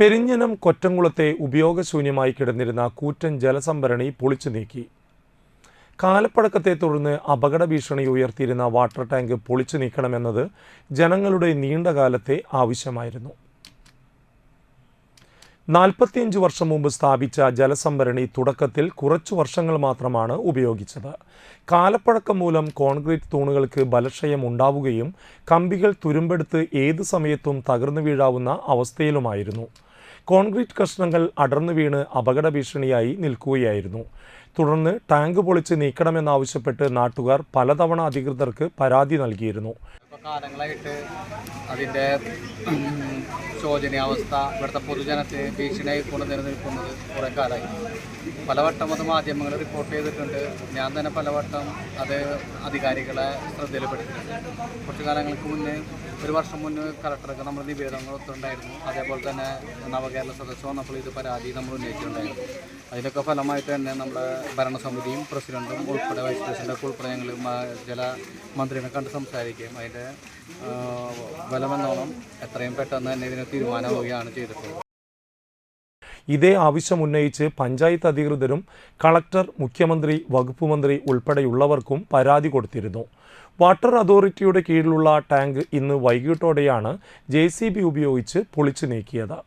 പെരിഞ്ഞനം കൊറ്റംകുളത്തെ ഉപയോഗശൂന്യമായി കിടന്നിരുന്ന കൂറ്റൻ ജലസംഭരണി പൊളിച്ചു നീക്കി. കാലപ്പഴക്കത്തെ തുടർന്ന് അപകട ഭീഷണി ഉയർത്തിയിരുന്ന വാട്ടർ ടാങ്ക് പൊളിച്ചു നീക്കണമെന്നത് ജനങ്ങളുടെ നീണ്ടകാലത്തെ ആവശ്യമായിരുന്നു. നാൽപ്പത്തിയഞ്ച് വർഷം മുമ്പ് സ്ഥാപിച്ച ജലസംഭരണി തുടക്കത്തിൽ കുറച്ചു വർഷങ്ങൾ മാത്രമാണ് ഉപയോഗിച്ചത്. കാലപ്പഴക്കം മൂലം കോൺക്രീറ്റ് തൂണുകൾക്ക് ബലക്ഷയം ഉണ്ടാവുകയും കമ്പികൾ തുരുമ്പെടുത്ത് ഏത് സമയത്തും തകർന്നു വീഴാവുന്ന അവസ്ഥയിലുമായിരുന്നു. കോൺക്രീറ്റ് കഷ്ണങ്ങൾ അടർന്നു വീണ് അപകട ഭീഷണിയായി നിൽക്കുകയായിരുന്നു. തുടർന്ന് ടാങ്ക് പൊളിച്ച് നീക്കണമെന്നാവശ്യപ്പെട്ട് നാട്ടുകാർ പലതവണ അധികൃതർക്ക് പരാതി നൽകിയിരുന്നു. കാലങ്ങളായിട്ട് അതിന്റെ ശോചനീയാവസ്ഥ ഇവിടുത്തെ പൊതുജനത്തെ ഭീഷണിയായി കൊണ്ട് നിലനിൽക്കുന്നത് കുറേ കാലമായി. പലവട്ടം അത് മാധ്യമങ്ങൾ റിപ്പോർട്ട് ചെയ്തിട്ടുണ്ട്. ഞാൻ തന്നെ പലവട്ടം അത് അധികാരികളെ ശ്രദ്ധയിൽപ്പെടുത്തിയിട്ടുണ്ട്. കുറച്ച് കാലങ്ങൾക്ക് മുന്നേ ഒരു വർഷം മുന്നേ കളക്ടർക്ക് നമ്മൾ നിവേദനങ്ങൾ ഒത്തുണ്ടായിരുന്നു അതേപോലെ തന്നെ നവകേരള സദസ്സ് വന്നപ്പോൾ ഇത് പരാതി നമ്മൾ ഉന്നയിച്ചിട്ടുണ്ടായിരുന്നു. അതിലൊക്കെ ഫലമായിട്ട് തന്നെ നമ്മുടെ ഭരണസമിതിയും പ്രസിഡന്റും ഉൾപ്പെടെ വൈസ് പ്രസിഡന്റൊക്കെ ഉൾപ്പെടെ ഞങ്ങൾ ജല മന്ത്രിനെ കണ്ട് സംസാരിക്കുകയും അതിന്റെ ബലമെന്നോണം എത്രയും പെട്ടെന്ന് തന്നെ ഇതിന് തീരുമാനമാവുകയാണ് ചെയ്തിട്ടുള്ളത്. ഇതേ ആവശ്യം ഉന്നയിച്ച് പഞ്ചായത്ത് അധികൃതരും കളക്ടർ മുഖ്യമന്ത്രി വകുപ്പ് മന്ത്രി ഉൾപ്പെടെയുള്ളവർക്കും പരാതി കൊടുത്തിരുന്നു. വാട്ടർ അതോറിറ്റിയുടെ കീഴിലുള്ള ടാങ്ക് ഇന്ന് വൈകിട്ടോടെയാണ് ജെ ഉപയോഗിച്ച് പൊളിച്ചു നീക്കിയത്.